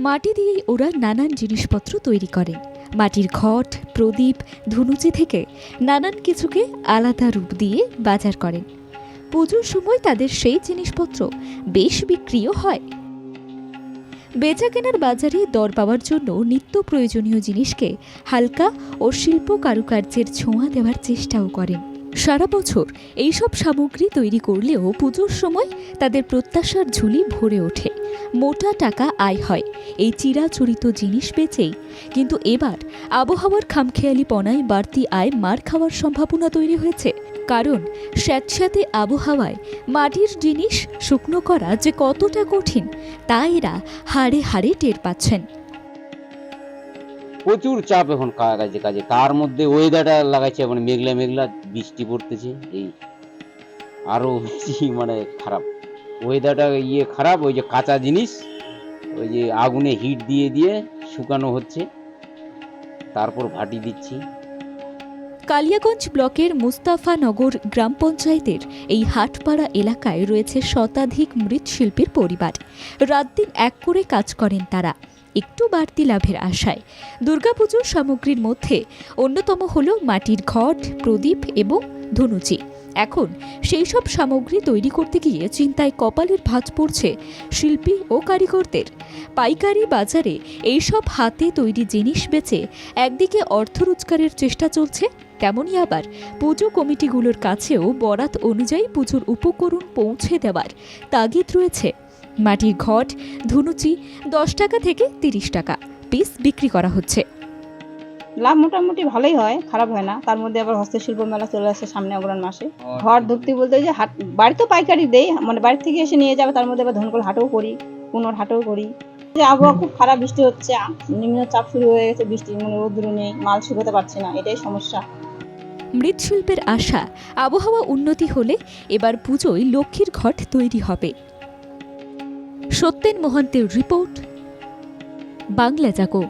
মাটি দিয়েই ওরা নানান জিনিসপত্র তৈরি করে। মাটির ঘট প্রদীপ, ধুনুচি থেকে নানান কিছুকে আলাদা রূপ দিয়ে বাজার করেন। পুজোর সময় তাদের সেই জিনিসপত্র বেশ বিক্রিও হয়। বেচা কেনার বাজারে দর পাওয়ার জন্য নিত্য প্রয়োজনীয় জিনিসকে হালকা ও শিল্প কারুকার্যের ছোঁয়া দেওয়ার চেষ্টাও করেন। সারা বছর এইসব সামগ্রী তৈরি করলেও পুজোর সময় তাদের প্রত্যাশার ঝুলি ভরে ওঠে। মোটা টাকা আয় হয়। এই চিরাচরিত জিনিস বেচেই। কিন্তু এবার আবহাওয়ার খামখেয়ালি পনায় বাড়তি আয় মার খাওয়ার সম্ভাবনা তৈরি হয়েছে। কারণ স্যাঁতস্যাঁতে আবহাওয়ায় মাটির জিনিস শুকনো করা যে কতটা কঠিন, তা এরা হাড়ে হাড়ে টের পাচ্ছেন। প্রচুর চাপ এখন কাজে কাজে। তার মধ্যে ওয়েদারটা লাগাইছে মানে মেঘলা মেঘলা বৃষ্টি পড়তেছে। এই আরও বেশি মানে খারাপ। ওয়েদারটা ইয়ে খারাপ, ওই যে কাঁচা জিনিস, ওই যে আগুনে হিট দিয়ে দিয়ে শুকানো হচ্ছে। তারপর ভাটি দিচ্ছি। কালিয়াগঞ্জ ব্লকের মুস্তাফানগর গ্রাম পঞ্চায়েতের এই হাটপাড়া এলাকায় রয়েছে শতাধিক মৃৎশিল্পীর পরিবার। রাত দিন এক করে কাজ করেন তারা। একটু বাড়তি লাভের আশায়। দুর্গাপুজোর সামগ্রীর মধ্যে অন্যতম হল মাটির ঘট, প্রদীপ এবং ধনুচি। এখন সেই সব সামগ্রী তৈরি করতে গিয়ে চিন্তায় কপালের ভাঁজ পড়ছে শিল্পী ও কারিগরদের। পাইকারি বাজারে এইসব হাতে তৈরি জিনিস বেচে একদিকে অর্থ রোজগারের চেষ্টা চলছে, তেমনই আবার পুজো কমিটিগুলোর কাছেও বরাত অনুযায়ী পুজোর উপকরণ পৌঁছে দেওয়ার তাগিদ রয়েছে। মাটির ঘট, ধুনুচি দশ টাকা থেকে তিরিশ টাকা, পিস বিক্রি করা হচ্ছে। লাভ মোটামুটি ভালোই হয় খারাপ হয় না। তার মধ্যে আবার হস্তশিল্প মেলা চলে আসে সামনে অগ্রহণ মাসে। ঘর ধরতে বলতে ওই যে হাট বাড়িতে পাইকারি দেই মানে বাড়ি থেকে এসে নিয়ে যাবে তার মধ্যে আবার ধনকল হাটও করি পুনর হাটও করি। যে আবহাওয়া খুব খারাপ বৃষ্টি হচ্ছে নিম্নচাপ শুরু হয়ে গেছে বৃষ্টি মানে রোদ্দুর নেই মাল শুকোতে পারছে না এটাই সমস্যা। মৃৎশিল্পের আশা আবহাওয়া উন্নতি হলে এবার পুজোয় লক্ষ্মীর ঘট তৈরি হবে। সত্যেন মোহন্তের রিপোর্ট বাংলা জাগো।